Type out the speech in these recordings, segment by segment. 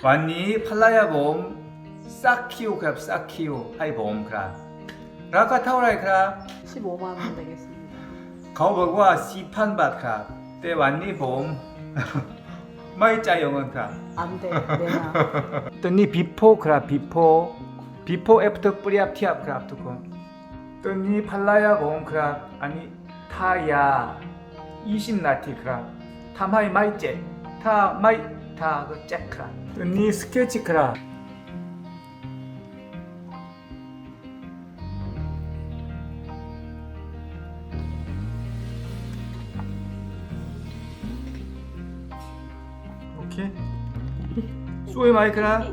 완니 팔라야봄 싸키오 그랍 싸키오 하이봄 그랍 라카타오라이 그랍 15만 원 되겠습니다. 가오버과 시판밭 그랍 때 완니 봄. 마이짜 영원 그랍 안 돼. 내놔. 또니 비포 그랍 비포. 비포 애프터 뿌리압 티압 그랍 두콘 또니 팔라야봄 그랍 아니 타야. 이십 나티 그랍 타마이 마이제 타 마이 타하고 체크라. 니 스케치크라. 오케이. 소이 마이크라.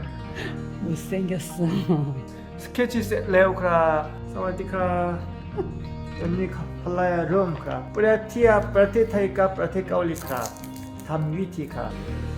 못생겼어. 스케치 레오크라. 사와디크라. 언니 팔라야 룸크라. 프라티아 프라티타이카 프라티카올리크라. ทียบประเทศไทยกับประเทศเกาหลีครั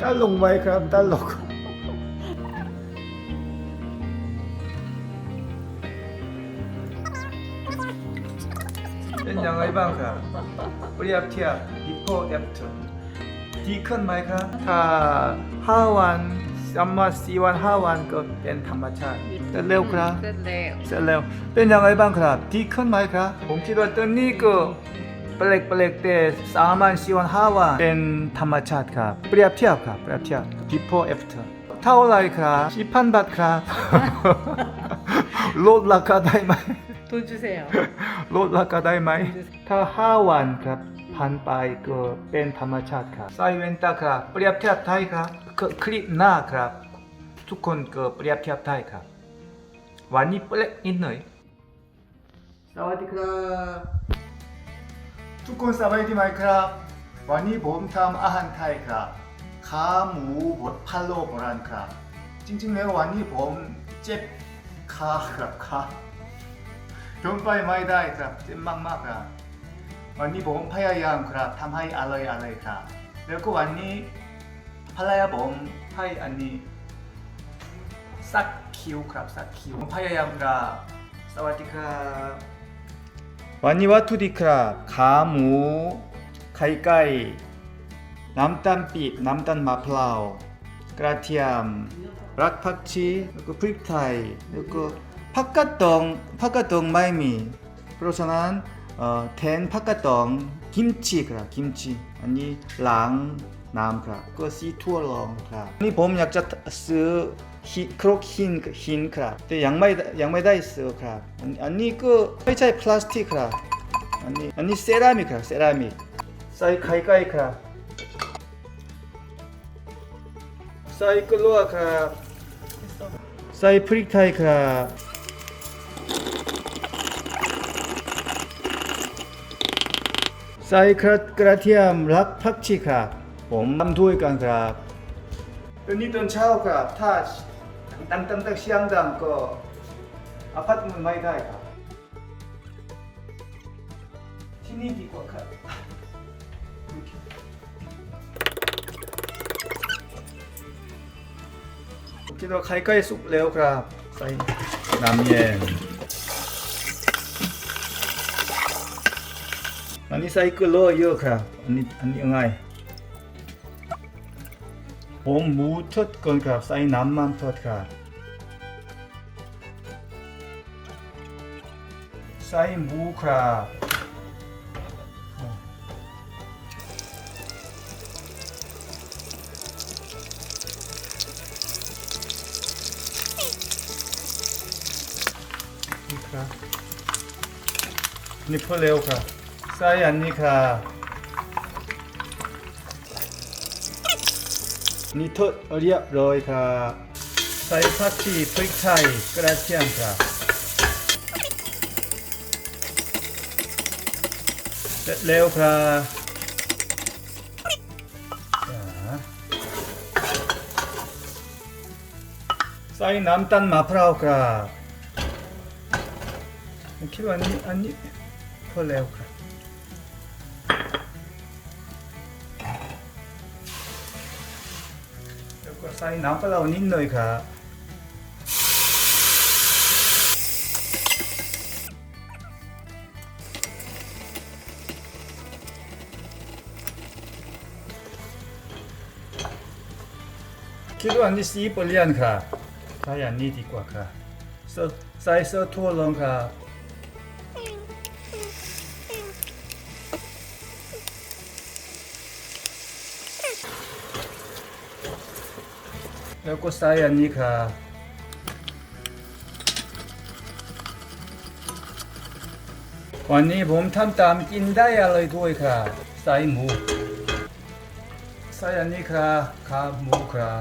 ตลกไหมครับตลกเป็นยังไงบ้างครับเปรียบเทียบ before after ดีขึ้นไหมครับถ้าห้าวันสามวันสี่วันห้าวันก็เป็นธรรมชาติแต่เร็วครับ 네. เสร็จแล้วเป็นยังไงบ้างครับดีขึ้นไหมครับผมคิดว่าตอนนี้ก็ pelik-pelik teh sama siwan hawa dan tamacat ka. Priap tiap ka, priap tiap. Before after. 타올라이 크라, 시판밭 크라, 롯라카다이마이. 돈 주세요. 롯라카다이마이. 타 하완 크라, 반빠이 그뺀 타마차트 크라. 사이웬타 크라, 뿌리압 티압 타이 크라, 그 클립 나 크라, 투콘 그 뿌리압 티압 타이 크라. 완이 뿌렉 있네. 사와디크라. ทุกคนสบายดีไหมครับ วันนี้ผมทำอาหารไทยครับ ขาหมูบดพะโล้โบราณครับ จริงๆแล้ววันนี้ผมเจ็บขาครับขาทนไปไม่ได้ครับเจ็บมากๆครับ วันนี้ผมพยายามครับทำให้อร่อยอร่อยครับ แล้วก็วันนี้ภรรยาผมให้อันนี้สักคิวครับสักคิวผมพยายามครับสวัสดีครับ วันนี้วัตถุดิบครับขาหมูไข่ไก่น้ำตาลปีบน้ำตาลมะพร้าวกระเทียมรักผักชีแล้วก็พริกไทยแล้วก็ผักกาดดองผักกาดดองไม่มีเพราะฉะนั้นเอ่อแทนผักกาดดองกิมจิครับกิมจิอันนี้ล้างน้ำครับก็ซีทั่วลองครับนี่ผมอยากจะซื้อ ครกหินหินครับแต่ยังไม่ยังไม่ได้ซื้อครับอันนี้ก็ไม่ใช่พลาสติกครับอันนี้อันนี้เซรามิกครับเซรามิกใส่ไข่ไก่ครับใส่กลัวครับใส่พริกไทยครับใส่กระกระเทียมรักผักชีครับผมทำด้วยกันครับตอนนี้ตอนเช้าครับถ้า ดังดังดังเสียงดังก็อพาร์ตเมนต์ไม่ได้ครับที่นี่ดีกว่าครับคิดว่าไข่ไก่สุกแล้วครับใส่น้ำเย็นอันนี้ใส่เกลือเยอะครับอันนี้อันนี้ยังไงผมหมูทอดก่อนครับใส่น้ำมันทอดครับ ใส่หมูครับนี่ครับนี่พอเร็วครับใส่อันนี้ครับนี่ทอดเรียบร้อยครับใส่ผักชีพริกไทยกระเทียมครับ ร็จแล้วครับใส่น้ำตาลมะพร้าวครับคิดว่าอันนี้อันนี้พอแล้วครับแล้วก็ใส่น้ำปลาร้านิดหน่อยครับ คิดว่านนี้สีเปลี่ยนครับใส่อันนี้ดีกว่าครับเสใส่เสื้อทั่วลงครับแล้วก็ใส่อันนี้ครับวันนี้ผมทำตามกินได้อะไรด้วยครับใส่หมู ใส่อันนี้ครับขาหมูครั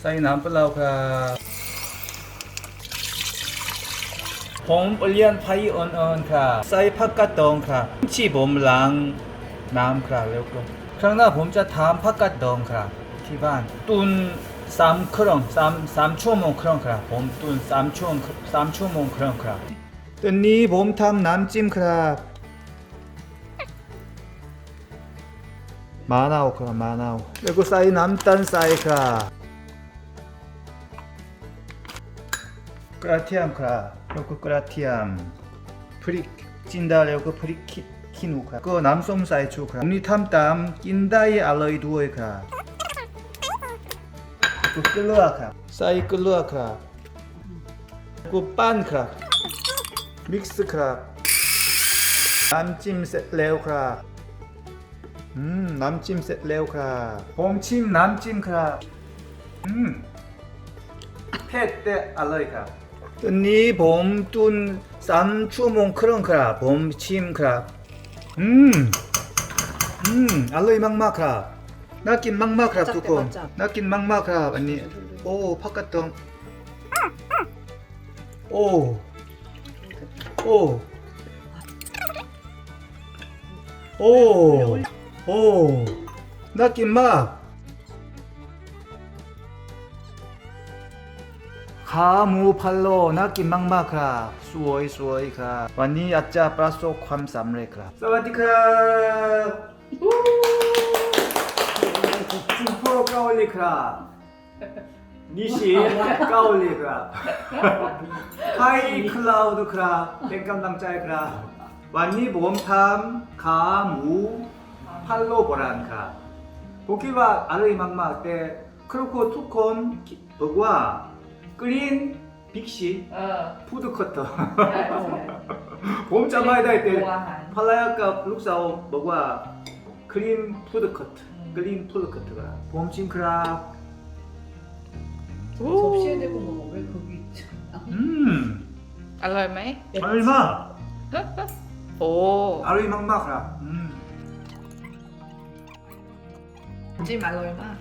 ใส่น้ำเปล่าครับผมเลียงไผ่อ่อนๆครับใส่ผักกาดดองครับที่ผมล้างน้ำครับแล้วก็ครั้งหน้าผมจะทำผักกาดดองครับที่บ้าน ตุนสามครั้งสามสามชั่วโมงครั้งครับ ผมตุนสามชั่วโมงสามชั่วโมงครั้งครับตอนนี้ผมทำน้ำจิ้มครับมะนาวครับมะนาวแล้วก็ใส่น้ำตาลใส่ครับ กระเทียมครับแล้วก็กระเทียมพริกจินดาแล้วก็พริกขี้ขี้หนูครับก็น้ำส้มสายชูครับนี่ทำตามกินได้อร่อยด้วยครับก็เกลือครับใส่เกลือครับก็ปั้นครับมิกซ์ครับน้ำจิ้มเสร็จแล้วครับอืมน้ำจิ้มเสร็จแล้วครับผมชิมน้ำจิ้มครับอืม เผ็ดแต่อร่อยครับ 뜬니 봄뚠 쌈추몽 크런크라 봄침 크라. 음음 음, 알로이 막마 크라. 나긴 막마 크라 뚜고 나긴 막마 크라 아니. 오 팍가똥 오오. 오. 오. 오. 나긴 막. ขาหมูพะโล้น่ากินมากๆครับสวยสวยๆครับ วันนี้อาจจะประสบความสำเร็จครับ สวัสดีครับจิมโปรเกาหลีครับนิชิเกาหลีครับไฮคลาวด์ครับเป็นกำลังใจครับ วันนี้ผมทำขาหมูพะโล้โบราณครับผมคิดว่าอร่อยมากๆแต่ครอบครัวทุกคนบอกว่า กรีนพิกชี เออ ฟูดคัตเตอร์ ใช่ใช่ ผมจำไม่ได้แต่ ตัวอาหาร ภรรยากับลูกสาวบอกว่าครีนฟูดคัตกรีนฟูดคัตครับผมชิมครับ 접시에 대고 먹어 왜 거기 있지? อืม อร่อยไหม อร่อยมาก โอ้ อร่อยมากๆครับอืม จิ้มอร่อยมาก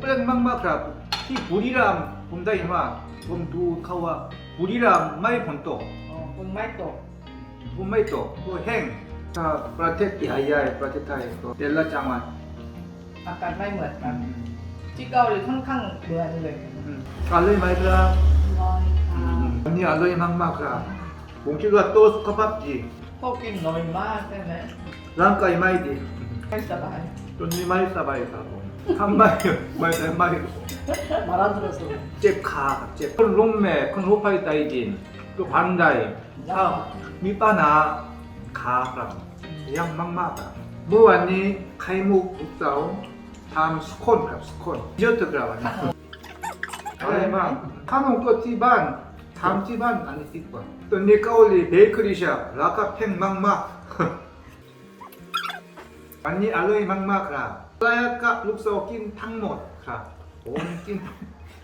แปลงมากๆครับ ที่บุรีรัมย์ผมได้เห็นว่าผมดูเขาว่าบุรีรัมย์ไม่ฝนตกอ๋อฝนไม่ตกฝนไม่ตกก็แห้งถ้าประเทศที่ใหญ่ประเทศไทยก็แต่ละจังหวัดอากาศไม่เหมือนกันที่เกาหลีค่อนข้างเหมือนเลยอร่อยไหมครับอร่อยค่ะวันนี้อร่อยมากมากครับผมคิดว่าโต๊ะสุขภาพดีพอกินน้อยมากใช่ไหมร่างกายไม่ดีไม่สบายตอนนี้ไม่สบายครับผม 한 마리요. 말도 한 마리요. 말 안 들어서. 잽 가. 잽. 큰 롬메, 큰 호파이 따이긴. 또 반다이. 아, 밑바나 가랑. 그냥 막막다. 뭐 왔니? 칼목 국사오. 다음 스콘 그럼 스콘. 디저트 그럼 아, 네. 아니. 그래만 카노 거티반 다음 집안 아니 띠건. 또 니까올리 베이커리샤 라카팽 막막. 아니 알로이 막막 그럼. าอันนี้อะไรมากขนมก็ที่บ้านทำที่บ้านอันนี้สิบกว่าตัวนี้เกาหลีเบเกอรี่ช็อปราคาแพงมากๆอันนี้อร่อยมากๆครับปลากับลูกสาวกินทั้งหมดครับผมกิน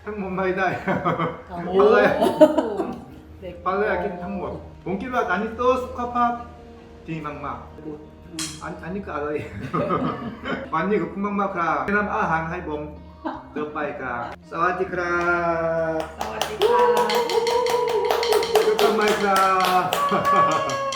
ทั้งหมดไม่ได้ปลาเลยปลาเลยกินทั้งหมด ผมคิดว่าอันนี้ตัวสุขภาพดีมากๆอันอันนี้ก็อร่อยวันนี้ขอบคุณมากๆครับแนะนำอาหารให้ผมเดินไปครับสวัสดีครับสวัสดีค่ะขอบคุณมากครับ